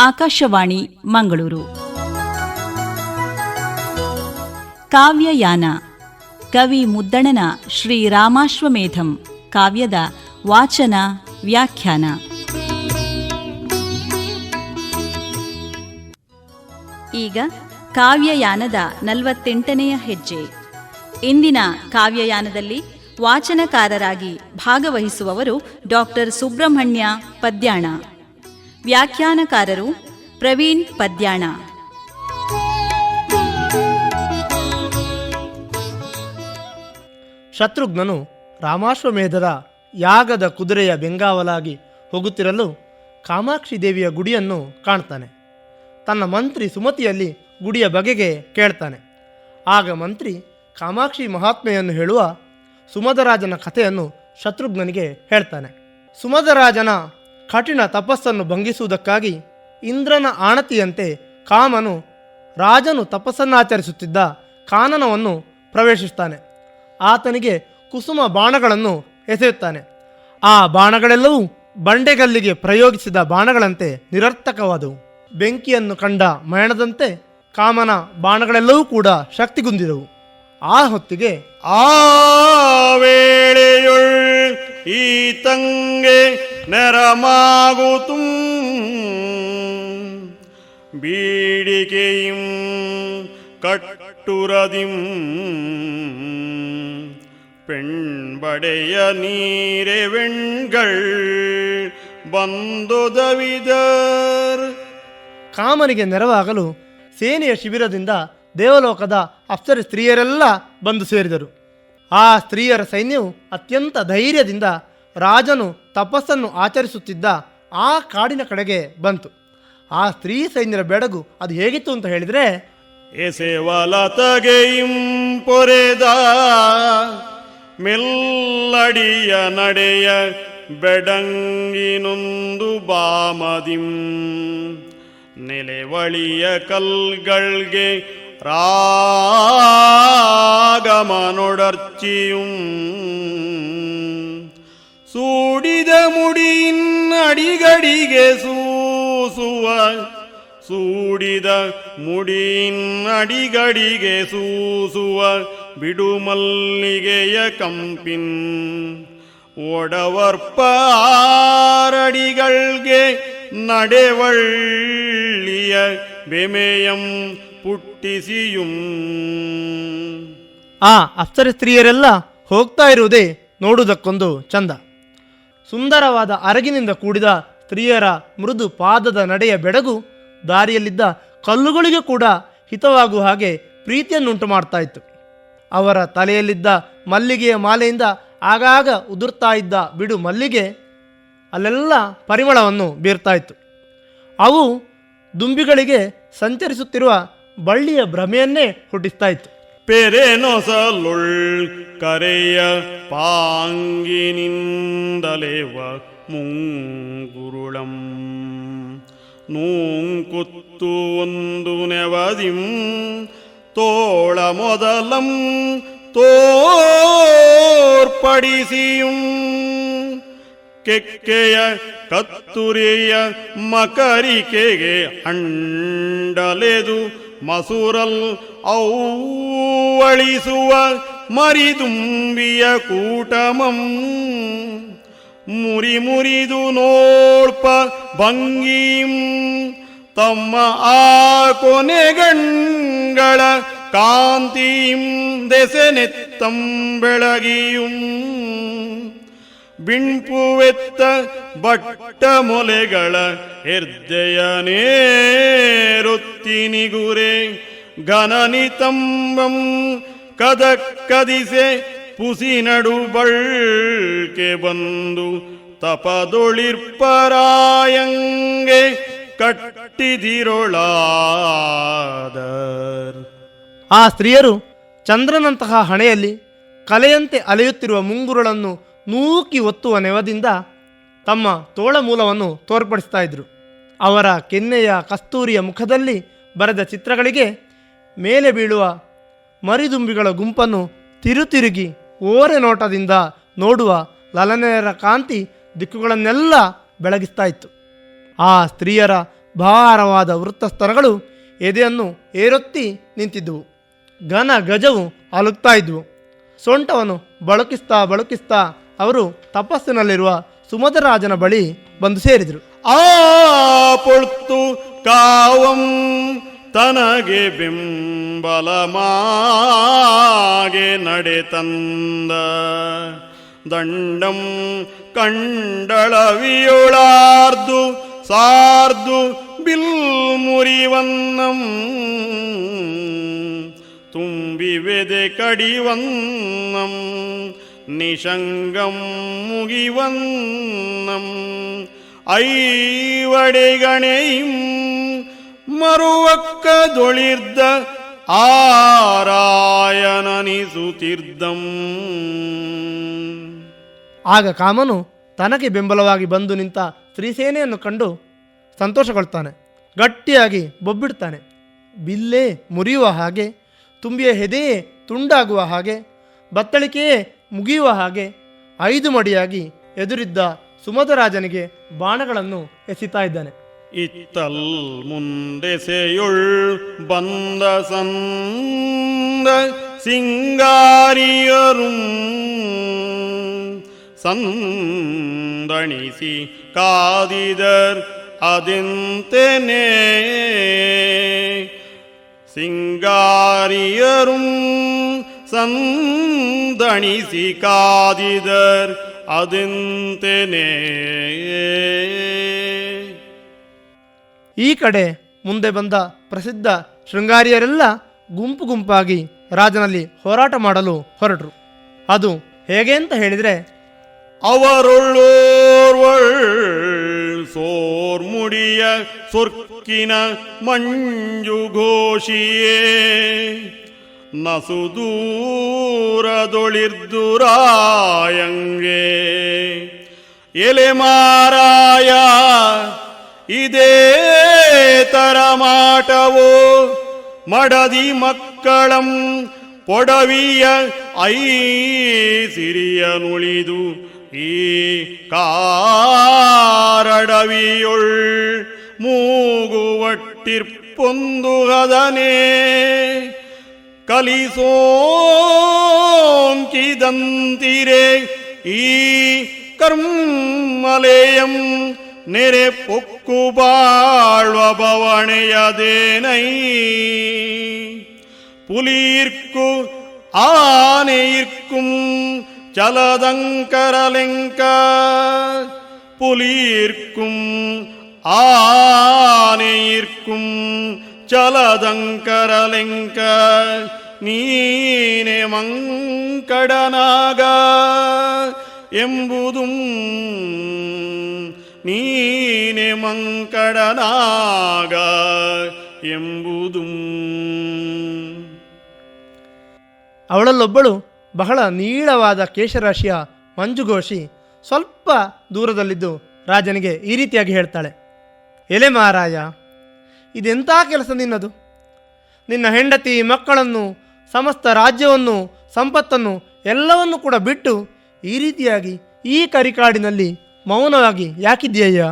ಆಕಾಶವಾಣಿ, ಮಂಗಳೂರು. ಕಾವ್ಯಯಾನ, ಕವಿ ಮುದ್ದಣನ ಶ್ರೀರಾಮಾಶ್ವಮೇಧಂ ಕಾವ್ಯದ ವಾಚನ, ವ್ಯಾಖ್ಯಾನ. ಈಗ ಕಾವ್ಯಯಾನದ ನಲವತ್ತೆಂಟನೆಯ ಹೆಜ್ಜೆ. ಇಂದಿನ ಕಾವ್ಯಯಾನದಲ್ಲಿ ವಾಚನಕಾರರಾಗಿ ಭಾಗವಹಿಸುವವರು ಡಾಕ್ಟರ್ ಸುಬ್ರಹ್ಮಣ್ಯ ಪದ್ಯಾಣ. ವ್ಯಾಖ್ಯಾನಕಾರರು ಪ್ರವೀಣ್ ಪದ್ಯಾಣ. ಶತ್ರುಘ್ನನು ರಾಮಾಶ್ವಮೇಧದ ಯಾಗದ ಕುದುರೆಯ ಬೆಂಗಾವಲಾಗಿ ಹೋಗುತ್ತಿರಲು ಕಾಮಾಕ್ಷಿ ದೇವಿಯ ಗುಡಿಯನ್ನು ಕಾಣ್ತಾನೆ. ತನ್ನ ಮಂತ್ರಿ ಸುಮತಿಯಲ್ಲಿ ಗುಡಿಯ ಬಗೆಗೆ ಕೇಳ್ತಾನೆ. ಆಗ ಮಂತ್ರಿ ಕಾಮಾಕ್ಷಿ ಮಹಾತ್ಮೆಯನ್ನು ಹೇಳುವ ಸುಮಧರಾಜನ ಕಥೆಯನ್ನು ಶತ್ರುಘ್ನನಿಗೆ ಹೇಳ್ತಾನೆ. ಸುಮಧರಾಜನ ಕಠಿಣ ತಪಸ್ಸನ್ನು ಭಂಗಿಸುವುದಕ್ಕಾಗಿ ಇಂದ್ರನ ಆಣತಿಯಂತೆ ಕಾಮನು ರಾಜನು ತಪಸ್ಸನ್ನಾಚರಿಸುತ್ತಿದ್ದ ಕಾನನವನ್ನು ಪ್ರವೇಶಿಸುತ್ತಾನೆ. ಆತನಿಗೆ ಕುಸುಮ ಬಾಣಗಳನ್ನು ಎಸೆಯುತ್ತಾನೆ. ಆ ಬಾಣಗಳೆಲ್ಲವೂ ಬಂಡೆಗಲ್ಲಿಗೆ ಪ್ರಯೋಗಿಸಿದ ಬಾಣಗಳಂತೆ ನಿರರ್ಥಕವಾದವು. ಬೆಂಕಿಯನ್ನು ಕಂಡ ಮಯಣದಂತೆ ಕಾಮನ ಬಾಣಗಳೆಲ್ಲವೂ ಕೂಡ ಶಕ್ತಿಗುಂದಿದವು ಆ ಹೊತ್ತಿಗೆ ಆ ವೇಳೆಯುಳ್ ಈತಂಗೆ നിറമാകുത്തും വീടികയും ಕಟ್ಟುರದಿಂ. പെൺപടയ നീരെ വെൺകൾ ಬಂದುದವಿದರ್. ಕಾಮನಿಗೆ ನೆರವಾಗಲು ಸೇನೆಯ ಶಿಬಿರದಿಂದ ದೇವಲೋಕದ ಅಪ್ಸರ ಸ್ತ್ರೀಯರೆಲ್ಲ ಬಂದು ಸೇರಿದರು. ಆ ಸ್ತ್ರೀಯರ ಸೈನ್ಯವು ಅತ್ಯಂತ ಧೈರ್ಯದಿಂದ ರಾಜನು ತಪಸ್ಸನ್ನು ಆಚರಿಸುತ್ತಿದ್ದ ಆ ಕಾಡಿನ ಕಡೆಗೆ ಬಂತು. ಆ ಸ್ತ್ರೀ ಸೈನ್ಯರ ಬೆಡಗು ಅದು ಹೇಗಿತ್ತು ಅಂತ ಹೇಳಿದರೆ ತಗೆಯಿಂ ಪೊರೆದ, ಮೆಲ್ಲಡಿಯ ನಡೆಯ ಬೆಡಂಗಿನೊಂದು ಬಾಮದಿಂ. ನೆಲೆವಳಿಯ ಕಲ್ಗಳ್ಗೆ ರಾಗಮನೊಡರ್ಚಿಯುಂ. ಸೂಡಿದ ಮುಡಿಯಿನ್ ಅಡಿಗಡಿಗೆ ಸೂಸುವ, ಸೂಡಿದ ಮುಡಿಯಿನ್ ಅಡಿಗಡಿಗೆ ಸೂಸುವ ಬಿಡುಮಲ್ಲಿಗೆಯ ಕಂಪಿನ್. ಒಡವರ್ಪಾರಡಿಗಳ್ಗೆ ನಡೆವಳ್ಳಿಯ ಬೆಮೆಯಂ ಪುಟ್ಟಿಸಿಯುಂ. ಆ ಅಪ್ಸರ ಸ್ತ್ರೀಯರೆಲ್ಲ ಹೋಗ್ತಾ ಇರುವುದೇ ನೋಡುವುದಕ್ಕೊಂದು ಚಂದ. ಸುಂದರವಾದ ಅರಗಿನಿಂದ ಕೂಡಿದ ಸ್ತ್ರೀಯರ ಮೃದು ಪಾದದ ನಡೆಯ ಬೆಡಗು ದಾರಿಯಲ್ಲಿದ್ದ ಕಲ್ಲುಗಳಿಗೆ ಕೂಡ ಹಿತವಾಗುವ ಹಾಗೆ ಪ್ರೀತಿಯನ್ನುಂಟು ಮಾಡ್ತಾ ಇತ್ತು ಅವರ ತಲೆಯಲ್ಲಿದ್ದ ಮಲ್ಲಿಗೆಯ ಮಾಲೆಯಿಂದ ಆಗಾಗ ಉದುರ್ತಾ ಇದ್ದ ಬಿಡು ಮಲ್ಲಿಗೆ ಅಲ್ಲೆಲ್ಲ ಪರಿಮಳವನ್ನು ಬೀರ್ತಾ ಇತ್ತು ಅವು ದುಂಬಿಗಳಿಗೆ ಸಂಚರಿಸುತ್ತಿರುವ ಬಳ್ಳಿಯ ಭ್ರಮೆಯನ್ನೇ ಹುಟ್ಟಿಸ್ತಾ ಇತ್ತು ಪೆರೆನೊಸಲುಳ್ ಕರೆಯ ಪಾಂಗಿನಿಂದಲೇವ ಮುಂಗುರುಳಂ. ನೂಂಕುತ್ತು ಒಂದು ನೆವದಿಂ ತೋಳ ಮೊದಲಂ ತೋರ್ಪಡಿಸಿಯುಂ. ಕೆಕ್ಕೆಯ ಕತ್ತುರಿಯ ಮಕರಿಕೆಗೆ ಅಂಡಲೆದು ಮಸುರಲ್ ಔವಳಿಸುವ ಮರಿದುಂಬಿಯ ಕೂಟಮಂ ಮುರಿ ಮುರಿದು ನೋಳ್ಪ ಭಂಗೀಂ ತಮ್ಮ ಆ ಕೊನೆಗಣ್ಗಳ ಕಾಂತಿಂ ದೆಸೆನೆತ್ತಂ ಬೆಳಗಿಯುಂ ಬಿಣ್ಪುವೆತ್ತ ಬಟ್ಟ ಮೊಲೆಗಳ ಹೆರ್ದೆಯ ನೇರೊತ್ತಿನಿಗುರೆ ಘನನಿತಂಬಂ ಕದಕ್ಕದಿಸೆ ಪುಸಿ ನಡು ಬಳ್ಕೆ ಬಂದು ತಪದೊಳಿರ್ಪರಾಯಂಗೆ ಕಟ್ಟಿದಿರೊಳಾದರ್. ಆ ಸ್ತ್ರೀಯರು ಚಂದ್ರನಂತಹ ಹಣೆಯಲ್ಲಿ ಕಲೆಯಂತೆ ಅಲೆಯುತ್ತಿರುವ ಮುಂಗುರುಳನ್ನು ನೂಕಿ ಒತ್ತುವ ನೆವದಿಂದ ತಮ್ಮ ತೋಳ ಮೂಲವನ್ನು ತೋರ್ಪಡಿಸ್ತಾ ಇದ್ದರು ಅವರ ಕೆನ್ನೆಯ ಕಸ್ತೂರಿಯ ಮುಖದಲ್ಲಿ ಬರೆದ ಚಿತ್ರಗಳಿಗೆ ಮೇಲೆ ಬೀಳುವ ಮರಿದುಂಬಿಗಳ ಗುಂಪನ್ನು ತಿರುತಿರುಗಿ ಓರೆ ನೋಟದಿಂದ ನೋಡುವ ಲಲನೆಯರ ಕಾಂತಿ ದಿಕ್ಕುಗಳನ್ನೆಲ್ಲ ಬೆಳಗಿಸ್ತಾ ಇತ್ತು. ಆ ಸ್ತ್ರೀಯರ ಭಾರವಾದ ವೃತ್ತಸ್ತರಗಳು ಎದೆಯನ್ನು ಏರೊತ್ತಿ ನಿಂತಿದ್ದುವು. ಘನ ಗಜವು ಅಲುಕ್ತಾ ಇದ್ವು. ಸೊಂಟವನ್ನು ಬಳಕಿಸ್ತಾ ಬಳಕಿಸ್ತಾ ಅವರು ತಪಸ್ಸಿನಲ್ಲಿರುವ ಸುಮಧರಾಜನ ಬಳಿ ಬಂದು ಸೇರಿದರು. ಆ ಪೊಳ್ತು ಕಾವಂ ತನಗೆ ಬೆಂಬಲ ಮಾಗೆ ನಡೆ ತಂದ. ದಂಡಂ ಕಂಡಳವಿಯೊಳಾರ್ದು ಸಾರ್ದು ಬಿಲ್ ಮುರಿವನ್ನಂ ತುಂಬಿವೆದೆ ಕಡಿವನ್ನಂ. ನಿಶಂಗಂ ಮುಗಿವನ್ನಂ ಐವಡೆಗಣೆയും ಮರುವಕ್ಕದೊಳಿರ್ದ ಆರಾಯನನಿಸುತಿರ್ದಂ ಆಗ ಕಾಮನು ತನಗೆ ಬೆಂಬಲವಾಗಿ ಬಂದು ನಿಂತ ಸ್ತ್ರೀಸೇನೆಯನ್ನು ಕಂಡು ಸಂತೋಷಗೊಳ್ತಾನೆ. ಗಟ್ಟಿಯಾಗಿ ಬೊಬ್ಬಿಡ್ತಾನೆ. ಬಿಲ್ಲೇ ಮುರಿಯುವ ಹಾಗೆ, ತುಂಬಿಯ ಹೆದೆಯೇ ತುಂಡಾಗುವ ಹಾಗೆ, ಬತ್ತಳಿಕೆಯೇ ಮುಗಿಯುವ ಹಾಗೆ ಐದು ಮಡಿಯಾಗಿ ಎದುರಿದ್ದ ಸುಮಧರಾಜನಿಗೆ ಬಾಣಗಳನ್ನು ಎಸಿತಾ ಇದ್ದಾನೆ. ಇತ್ತಲ್ ಮುಂದೆಸೆಯುಳ್ ಬಂದ ಸಂದ ಸಿಂಗಾರಿಯರು ಸಂದಣಿಸಿ ಕಾದಿದರ್ ಅದೆಂತೆನೇ ಸಿಂಗಾರಿಯரும் ಸಂದಣಿಸಿ ಕಾದಿದರ್ ಅದೆಂತೆನೇ. ಈ ಕಡೆ ಮುಂದೆ ಬಂದ ಪ್ರಸಿದ್ಧ ಶೃಂಗಾರಿಯರೆಲ್ಲ ಗುಂಪು ಗುಂಪಾಗಿ ರಾಜನಲ್ಲಿ ಹೋರಾಟ ಮಾಡಲು ಹೊರಟರು. ಅದು ಹೇಗೆ ಅಂತ ಹೇಳಿದರೆ ಅವರೊಳ್ಳೋರ್ವಳ್ ಸೋರ್ಮುಡಿಯ ಸೊರ್ಕಿನ ಮಂಜು ಘೋಷಿಯೇ. ನಸುದೂರದೊಳಿರ್ದುರಾಯಂಗೆ ಎಲೆ ಮಾರಾಯ ಇದೇ ತರಮಾಟವೋ ಮಡದಿ ಮಕ್ಕಳಂ ಪೊಡವಿಯ ಐ ಸಿರಿಯ ನುಳಿದು ಈ ಕಾರಡವಿಯೊಳ್ ಮೂಗುವಟ್ಟಿರ್ಪೊಂದು கலிசோங்கிதந்திரே ஈ கர்மலேயம் நிறை பொக்கு வாழ்வபவனையதேனை புலியிற்கு ஆனையிற்கும் சலதங்கரலிங்க புலியிற்கும் ஆனையிற்கும் சலதங்கரலிங்க ನೀನೆ ಮಂಕಡನಾಗ ಎಂಬುದು ನೀನೆ ಮಂಕಡನಾಗ ಎಂಬುದು. ಅವಳಲ್ಲೊಬ್ಬಳು ಬಹಳ ನೀಳವಾದ ಕೇಶರಾಶಿಯ ಮಂಜುಘೋಷಿ ಸ್ವಲ್ಪ ದೂರದಲ್ಲಿದ್ದು ರಾಜನಿಗೆ ಈ ರೀತಿಯಾಗಿ ಹೇಳ್ತಾಳೆ, ಎಲೆ ಮಾರಾಯ ಇದೆಂಥ ಕೆಲಸ ನಿನ್ನದು? ನಿನ್ನ ಹೆಂಡತಿ ಮಕ್ಕಳನ್ನು ಸಮಸ್ತ ರಾಜ್ಯವನ್ನು, ಸಂಪತ್ತನ್ನು ಎಲ್ಲವನ್ನು ಕೂಡ ಬಿಟ್ಟು ಈ ರೀತಿಯಾಗಿ ಈ ಕರಿಕಾಡಿನಲ್ಲಿ ಮೌನವಾಗಿ ಯಾಕಿದ್ಯಯ್ಯ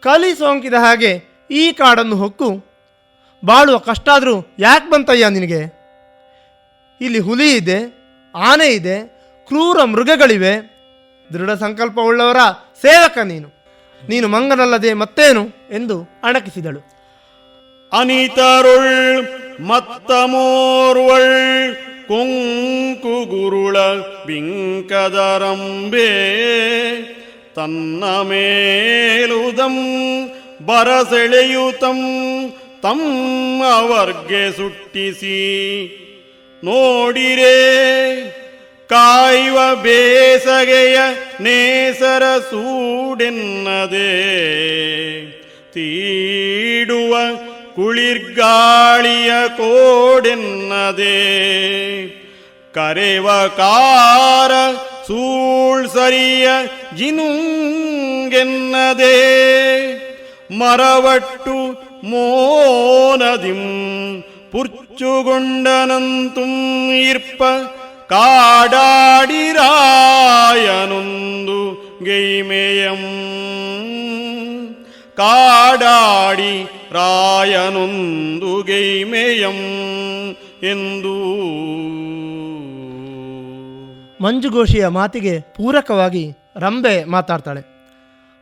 ಕಲಿ ಸೋಂಕಿದ ಹಾಗೆ ಈ ಕಾಡನ್ನು ಹೊಕ್ಕು. ಬಾಳುವ ಕಷ್ಟ ಆದರೂ ಯಾಕೆ ಬಂತಯ್ಯ ನಿನಗೆ? ಇಲ್ಲಿ ಹುಲಿ ಇದೆ, ಆನೆ ಇದೆ, ಕ್ರೂರ ಮೃಗಗಳಿವೆ. ದೃಢ ಸಂಕಲ್ಪವುಳ್ಳವರ ಸೇವಕ ನೀನು. ನೀನು ಮಂಗನಲ್ಲದೆ ಮತ್ತೇನು? ಎಂದು ಅಣಕಿಸಿದಳು. ಅನಿತರುಳ್ மத்தமோர்வள் ಕೊಂಕು ಗುರುಳ தன்னமேலுதம் ಬರಸೆಳೆಯುತಂ ತಮ್ಮ ಅವರ್ಗೆ ಸುಟ್ಟಿಸಿ. ನೋಡಿರೇ ಕಾಯುವ ಬೇಸಗೆಯ ನೇಸರ ಸೂಡೆನ್ನದೆ. ತೀಡುವ குளிர்காளிய கோடென்னதே. கரைவகார சூழ் சரிய ஜினுங்கென்னதே. மரவட்டு மோனதிம் புர்ச்சுகொண்டனந்தும் ஈர்ப்ப காடாடிராயனுந்து கெய்மேயம். ಕಾಡಾಡಿ ರಾಯನೊಂದು ಗೈಮೆಯಂ ಎಂದು. ಮಂಜುಘೋಷಿಯ ಮಾತಿಗೆ ಪೂರಕವಾಗಿ ರಂಬೆ ಮಾತಾಡ್ತಾಳೆ.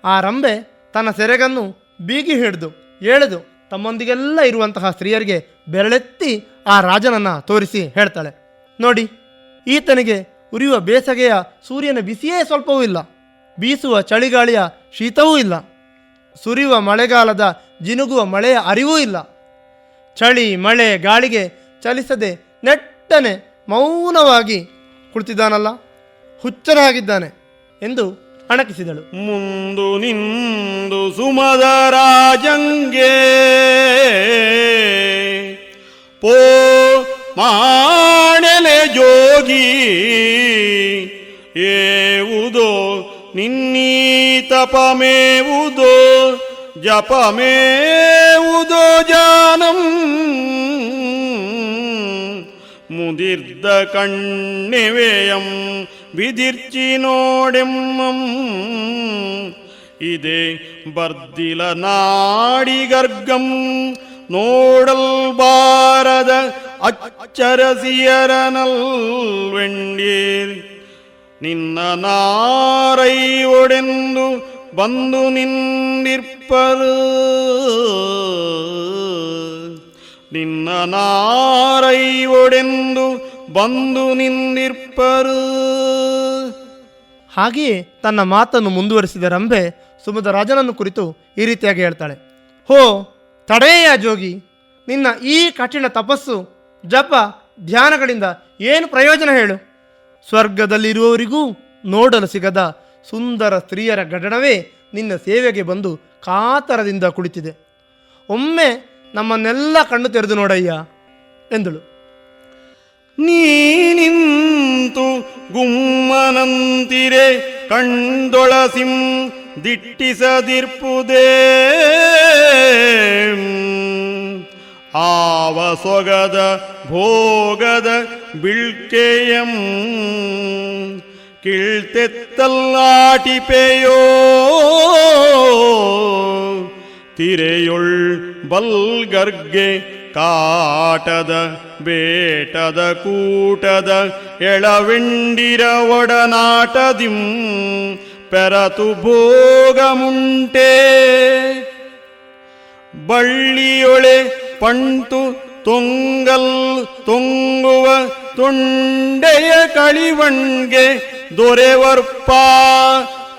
ಆ ರಂಬೆ ತನ್ನ ಸೆರೆಗನ್ನು ಬೀಗಿ ಹಿಡಿದು, ಎಳೆದು ತಮ್ಮೊಂದಿಗೆಲ್ಲ ಇರುವಂತಹ ಸ್ತ್ರೀಯರಿಗೆ ಬೆರಳೆತ್ತಿ ಆ ರಾಜನನ್ನು ತೋರಿಸಿ ಹೇಳ್ತಾಳೆ. ನೋಡಿ, ಈತನಿಗೆ ಉರಿಯುವ ಬೇಸಗೆಯ ಸೂರ್ಯನ ಬಿಸಿಯೇ ಸ್ವಲ್ಪವೂ ಇಲ್ಲ. ಬೀಸುವ ಚಳಿಗಾಳಿಯ ಶೀತವೂ ಇಲ್ಲ. ಸುರಿಯುವ ಮಳೆಗಾಲದ ಜಿನುಗುವ ಮಳೆಯ ಅರಿವೂ ಇಲ್ಲ. ಚಳಿ, ಮಳೆ, ಗಾಳಿಗೆ ಚಲಿಸದೆ ನೆಟ್ಟನೆ ಮೌನವಾಗಿ ಕುಳಿತಿದ್ದಾನಲ್ಲ. ಹುಚ್ಚನಾಗಿದ್ದಾನೆ ಎಂದು ಅಣಕಿಸಿದಳು. ಮುಂದು ನಿಂದು ಸುಮದ ರಾಜಂಗೆ ಪೋ ಮಾಣೆಲೆ ಜೋಗಿ ಏವುದೋ ನಿನ್ನೀ ತಪಮೇವುದೋ ஜபமே உதோஜானம் മുതിർത്ത കണ്ണിവേയം വിതിർച്ചിനോടെമ്മം ഇതേ ബർദില നാടിഗർഗം നോടൽ ഭാരത അച്ചരസിയരനൽ വെണ്ടീർ നിന്ന നാറൈ ഒടെന്നു ಬಂದು ನಿನ್ನಿರ್ಪರು ನಿನ್ನ ನಾರೈ ಒಡೆಂದು ಬಂದು ನಿಂದಿರ್ಪರು. ಹಾಗೆಯೇ ತನ್ನ ಮಾತನ್ನು ಮುಂದುವರಿಸಿದ ರಂಭೆ ಸುಮದ ರಾಜನನ್ನು ಕುರಿತು ಈ ರೀತಿಯಾಗಿ ಹೇಳ್ತಾಳೆ. ಹೋ, ತಡೆಯ ಜೋಗಿ, ನಿನ್ನ ಈ ಕಠಿಣ ತಪಸ್ಸು, ಜಪ, ಧ್ಯಾನಗಳಿಂದ ಏನು ಪ್ರಯೋಜನ ಹೇಳು? ಸ್ವರ್ಗದಲ್ಲಿರುವವರಿಗೂ ನೋಡಲು ಸಿಗದ ಸುಂದರ ಸ್ತ್ರೀಯರ ಗಡಣವೇ ನಿನ್ನ ಸೇವೆಗೆ ಬಂದು ಕಾತರದಿಂದ ಕುಳಿತಿದೆ. ಒಮ್ಮೆ ನಮ್ಮನ್ನೆಲ್ಲ ಕಣ್ಣು ತೆರೆದು ನೋಡಯ್ಯ, ಎಂದಳು. ನೀನಿಂತು ಗುಮ್ಮನಂತಿರೆ ಕಂಡೊಳಸಿಂ ದಿಟ್ಟಿಸದಿರ್ಪುದೇ. ಆವ ಸೊಗದ ಭೋಗದ ಬಿಳ್ಕೆಯಂ ಕೀಳ್ತೆತ್ತಲ್ಲಾಟಿಪೆಯೋ. ತಿರೆಯೊಳ್ ಬಲ್ಗರ್ಗೆ ಕಾಟದ, ಬೇಟದ ಕೂಟದ, ಎಳವೆಂಡಿರ ಒಡನಾಟದಿಂ ಪೆರತು ಭೋಗಮುಂಟೆ. ಬಳ್ಳಿಯೊಳೆ ಪಂಟು ತೊಂಗಲ್ ತೊಂಗುವ ತೊಂಡೆಯ ಕಳಿವಣ್ಗೆ ದೊರೆವರ್ಪ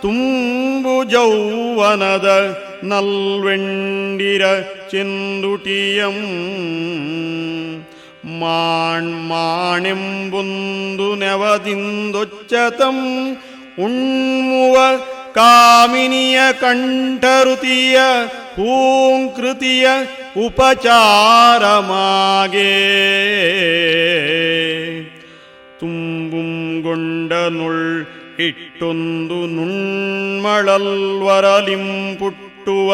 ತುಂಬು ಜೌವನದ ನಲ್ವೆಂಡಿರ ಚೆಂದುಟಿಯಂ. ಮಾಣ್ ಮಾಣೆಂಬುಂದು ನೆವದಿಂದೊಚ್ಚತಂ. ಉಣ್ಮುವ ಕಾಮಿನಿಯ തുമ്പും കൊണ്ട നുൾ ഇട്ടൊന്തു നുൺമളൽ വരലിം പുട്ടുവ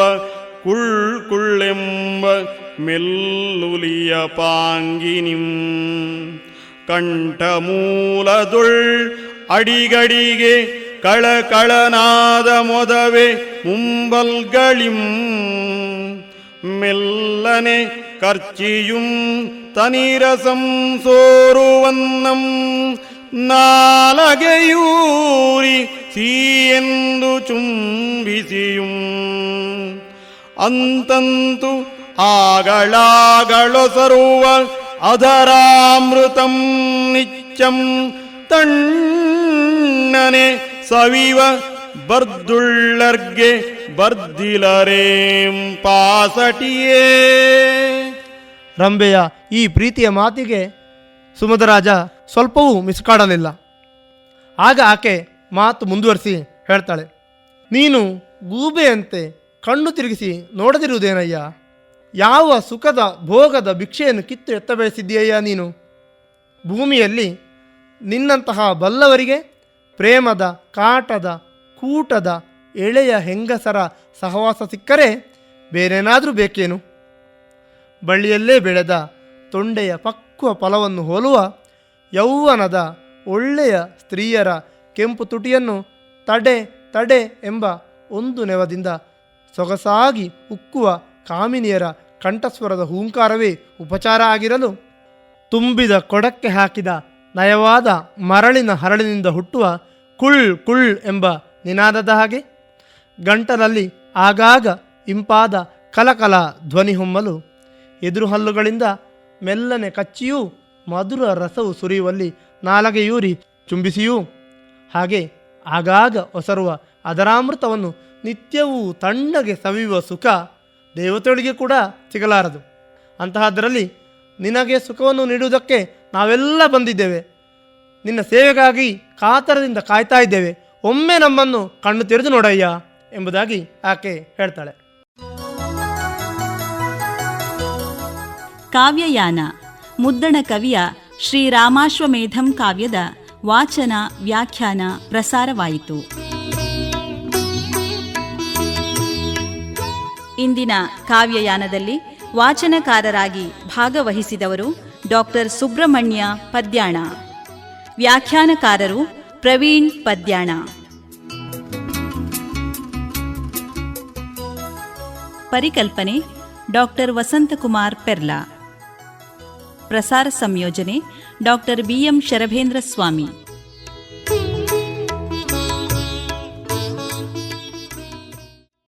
കുൾക്കുള്ളെമ്പ മെല്ലുലിയ പാങ്കിനിം കണ്ടമൂലതുൾ അടികടികെ കളകളനാദ മൊതവെ മുമ്പൽകളിം മെല്ലനെ കർച്ചിയും തനീരസം സോറുവന്നം നാലകയൂരി സീയന്തു ചുംബിസിയും. അന്തന്തു സർവ അധരാമൃതം നിച്ചം തണ്ണനെ സവിവ ബർദുള്ളർഗെ ಬರ್ದಿಲರೇಂ ಪಾಸಟಿಯೇ. ರಂಬೆಯ ಈ ಪ್ರೀತಿಯ ಮಾತಿಗೆ ಸುಮಧರಾಜ ಸ್ವಲ್ಪವೂ ಮಿಸುಕಾಡಲಿಲ್ಲ ಆಗ ಆಕೆ ಮಾತು ಮುಂದುವರಿಸಿ ಹೇಳ್ತಾಳೆ, ನೀನು ಗೂಬೆಯಂತೆ ಕಣ್ಣು ತಿರುಗಿಸಿ ನೋಡದಿರುವುದೇನಯ್ಯ? ಯಾವ ಸುಖದ ಭೋಗದ ಭಿಕ್ಷೆಯನ್ನು ಕಿತ್ತು ಎತ್ತಬಯಸಿದ್ದೀಯಯ್ಯ ನೀನು? ಭೂಮಿಯಲ್ಲಿ ನಿನ್ನಂತಹ ಬಲ್ಲವರಿಗೆ ಪ್ರೇಮದ, ಕಾಟದ, ಕೂಟದ ಎಳೆಯ ಹೆಂಗಸರ ಸಹವಾಸ ಸಿಕ್ಕರೆ ಬೇರೇನಾದರೂ ಬೇಕೇನು? ಬಳ್ಳಿಯಲ್ಲೇ ಬೆಳೆದ ತೊಂಡೆಯ ಪಕ್ವ ಫಲವನ್ನು ಹೋಲುವ ಯೌವನದ ಒಳ್ಳೆಯ ಸ್ತ್ರೀಯರ ಕೆಂಪು ತುಟಿಯನ್ನು ತಡೆ ತಡೆ ಎಂಬ ಒಂದು ನೆವದಿಂದ ಸೊಗಸಾಗಿ ಉಕ್ಕುವ ಕಾಮಿನಿಯರ ಕಂಠಸ್ವರದ ಹೂಂಕಾರವೇ ಉಪಚಾರ ಆಗಿರಲು ತುಂಬಿದ ಕೊಡಕ್ಕೆ ಹಾಕಿದ ನಯವಾದ ಮರಳಿನ ಹರಳಿನಿಂದ ಹುಟ್ಟುವ ಕುಳ್ ಕುಳ್ ಎಂಬ ನಿನಾದದ ಹಾಗೆ ಗಂಟಲಲ್ಲಿ ಆಗಾಗ ಇಂಪಾದ ಕಲಕಲ ಧ್ವನಿ ಹೊಮ್ಮಲು ಎದುರು ಹಲ್ಲುಗಳಿಂದ ಮೆಲ್ಲನೆ ಕಚ್ಚಿಯೂ ಮಧುರ ರಸವು ಸುರಿಯುವಲ್ಲಿ ನಾಲಗೆಯೂರಿ ಚುಂಬಿಸಿಯೂ. ಹಾಗೆ ಆಗಾಗ ಒಸರುವ ಅದರಾಮೃತವನ್ನು ನಿತ್ಯವೂ ತಣ್ಣಗೆ ಸವಿಯುವ ಸುಖ ದೇವತೆಗಳಿಗೆ ಕೂಡ ಸಿಗಲಾರದು. ಅಂತಹದರಲ್ಲಿ ನಿನಗೆ ಸುಖವನ್ನು ನೀಡುವುದಕ್ಕೆ ನಾವೆಲ್ಲ ಬಂದಿದ್ದೇವೆ. ನಿನ್ನ ಸೇವೆಗಾಗಿ ಕಾತರದಿಂದ ಕಾಯ್ತಾ ಇದ್ದೇವೆ. ಒಮ್ಮೆ ನಮ್ಮನ್ನು ಕಣ್ಣು ತೆರೆದು ನೋಡಯ್ಯ. ಎಂಬುದಾಗಿ ಆಕೆ ಹೇಳ್ತಾಳೆ. ಕಾವ್ಯಯಾನ. ಮುದ್ದಣ ಕವಿಯ ಶ್ರೀರಾಮಾಶ್ವಮೇಧಂ ಕಾವ್ಯದ ವಾಚನ, ವ್ಯಾಖ್ಯಾನ, ಪ್ರಸಾರವಾಯಿತು. ಇಂದಿನ ಕಾವ್ಯಯಾನದಲ್ಲಿ ವಾಚನಕಾರರಾಗಿ ಭಾಗವಹಿಸಿದವರು ಡಾಕ್ಟರ್ ಸುಬ್ರಹ್ಮಣ್ಯ ಪದ್ಯಾಣ. ವ್ಯಾಖ್ಯಾನಕಾರರು ಪ್ರವೀಣ್ ಪದ್ಯಾಣ. ಪರಿಕಲ್ಪನೆ ಡಾಕ್ಟರ್ ವಸಂತಕುಮಾರ್ ಪೆರ್ಲಾ ಪ್ರಸಾರ ಸಂಯೋಜನೆ ಡಾಕ್ಟರ್ ಬಿಎಂ ಶರಭೇಂದ್ರ ಸ್ವಾಮಿ